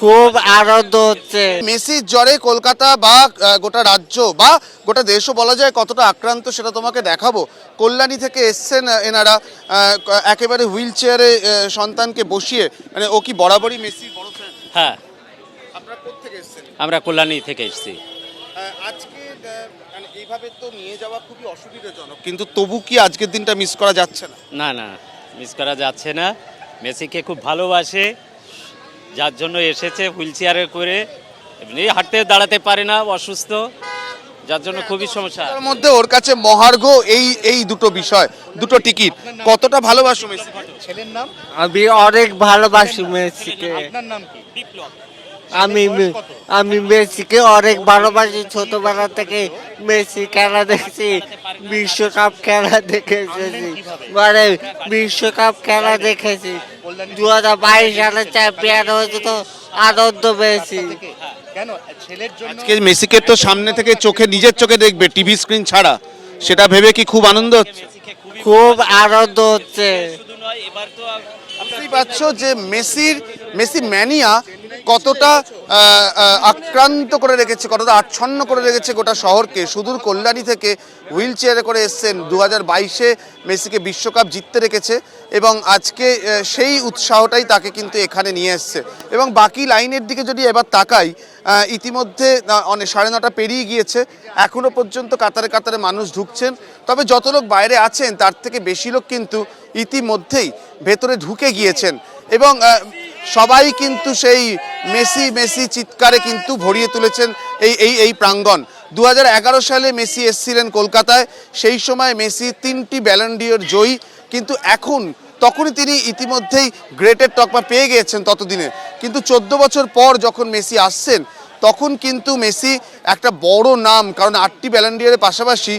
খুব আনন্দ হচ্ছে। মেসির জ্বরে কলকাতা বা গোটা রাজ্য বা গোটা দেশও বলা যায় কতটা আক্রান্ত সেটা তোমাকে দেখাবো। কল্যাণী থেকে এসছেন এনারা একেবারে হুইল চেয়ারে সন্তানকে বসিয়ে মানে ও কি বরাবরই মেসির বড় ফ্যান হ্যাঁ। আপনারা কোথেকে এসছেন? আমরা কল্যাণী থেকে এসেছি। আজকে মানে এইভাবে তো নিয়ে যাওয়া খুবই অসুবিধাজনক কিন্তু তবু কি আজকের দিনটা মিস করা যাচ্ছে না? না না মিস করা যাচ্ছে না। মেসিকে খুব ভালোবাসে। যার জন্য এসেছে হুইল চেয়ারে করে। এমনি হাঁটতে দাঁড়াতে পারে না অসুস্থ। যার জন্য খুবই সমস্যা। তার মধ্যে ওর কাছে মহার্ঘ এই এই দুটো বিষয় দুটো টিকিট। কতটা ভালোবাসো মেসি ছেলের নাম? আমি অনেক ভালোবাসি মেসিকে। আপনার নাম কি? বিপ্লব। আমি আমি মেসিকে অনেক ভালোবাসি। ছোটবেলা থেকে মেসি খেলা দেখেছি বিশ্বকাপ খেলা দেখে এসেছি মানে বিশ্বকাপ খেলা দেখেছি। দু হাজার বাইশ সালে চ্যাম্পিয়ন হয়েছে তো আনন্দ পেয়েছি। কেন? ছেলের জন্য আজকে মেসিকে তো সামনে থেকে চোখে নিজের চোখে দেখবে টিভি স্ক্রিন ছাড়া। সেটা ভেবে কি খুব আনন্দ হচ্ছে? খুব আনন্দ হচ্ছে। শুধু নয় এবার তো বুঝতেই পারছ যে মেসির মেসি ম্যানিয়া কতটা আক্রান্ত করে রেখেছে, কতটা আচ্ছন্ন করে রেখেছে গোটা শহরকে? সুদূর কল্যাণী থেকে হুইল চেয়ারে করে এসছেন। দু হাজার বাইশে মেসিকে বিশ্বকাপ জিততে রেখেছে এবং আজকে সেই উৎসাহটাই তাকে কিন্তু এখানে নিয়ে এসছে। এবং বাকি লাইনের দিকে যদি এবার তাকাই ইতিমধ্যে অনেক সাড়ে নটা পেরিয়ে গিয়েছে। এখনও পর্যন্ত কাতারে কাতারে মানুষ ঢুকছেন। তবে যত লোক বাইরে আছেন, তার থেকে বেশি লোক কিন্তু ইতিমধ্যেই ভেতরে ঢুকে গিয়েছেন। এবং সবাই কিন্তু সেই মেসি মেসি চিৎকারে কিন্তু ভরিয়ে তুলেছেন এই এই এই প্রাঙ্গণ। দু হাজার এগারো সালে মেসি এসছিলেন কলকাতায়, সেই সময় মেসি তিনটি ব্যালেন্ডিয়র জয়ী, কিন্তু এখন তখনই তিনি ইতিমধ্যেই গ্রেটের টকমা পেয়ে গিয়েছেন ততদিনে। কিন্তু চোদ্দ বছর পর যখন মেসি আসছেন, তখন কিন্তু মেসি একটা বড় নাম, কারণ আটটি ব্যালেন্ডিয়ারের পাশাপাশি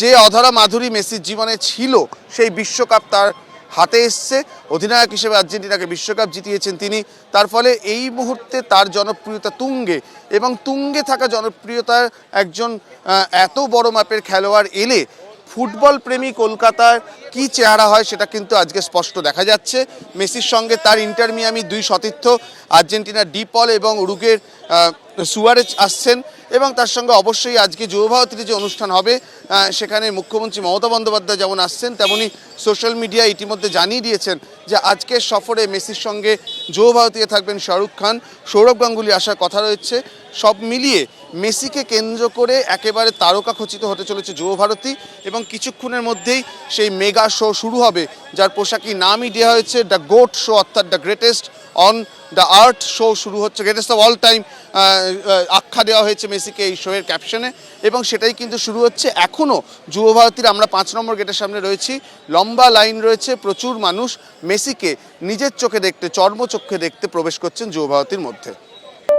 যে অধরা মাধুরী মেসির জীবনে ছিল, সেই বিশ্বকাপ তার হাতে এসছে। অধিনায়ক হিসেবে আর্জেন্টিনাকে বিশ্বকাপ জিতিয়েছেন তিনি। তার ফলে এই মুহূর্তে তার জনপ্রিয়তা তুঙ্গে এবং তুঙ্গে থাকা জনপ্রিয়তার একজন এত বড় মাপের খেলোয়াড় এলে ফুটবল প্রেমী কলকাতার কি চেহারা হয় সেটা কিন্তু আজকে স্পষ্ট দেখা যাচ্ছে। মেসির সঙ্গে তার ইন্টার মিয়ামি দুই সতীর্থ, আর্জেন্টিনার ডিপল এবং উরুগের সুয়ারেজ আসছেন এবং তার সঙ্গে অবশ্যই আজকে যুব ভারতীর যে অনুষ্ঠান হবে সেখানে মুখ্যমন্ত্রী মমতা বন্দ্যোপাধ্যায় যেমন আসছেন, তেমনি সোশ্যাল মিডিয়া ইতিমধ্যে জানিয়ে দিয়েছেন যে আজকের সফরে মেসির সঙ্গে যুব ভারতীয় থাকবেন শাহরুখ খান। সৌরভ গাঙ্গুলি আসার কথা রয়েছে। সব মিলিয়ে মেসিকে কেন্দ্র করে একেবারে তারকা খচিত হতে চলেছে যুব ভারতী এবং কিছুক্ষণের মধ্যেই সেই মেগা শো শুরু হবে, যার পোশাকি নামই দেওয়া হয়েছে দ্য গোট শো অর্থাৎ the greatest on the art show শুরু হচ্ছে গ্রেটেস্ট অফ অল টাইম আখ্যা দেওয়া হয়েছে মেসিকে এই শোয়ের ক্যাপশনে এবং সেটাই কিন্তু শুরু হচ্ছে এখনও যুব ভারতীর আমরা পাঁচ নম্বর গেটের সামনে রয়েছি, লম্বা লাইন রয়েছে, প্রচুর মানুষ মেসিকে নিজের চোখে দেখতে চর্মচক্ষে দেখতে প্রবেশ করছেন যুব ভারতীর মধ্যে।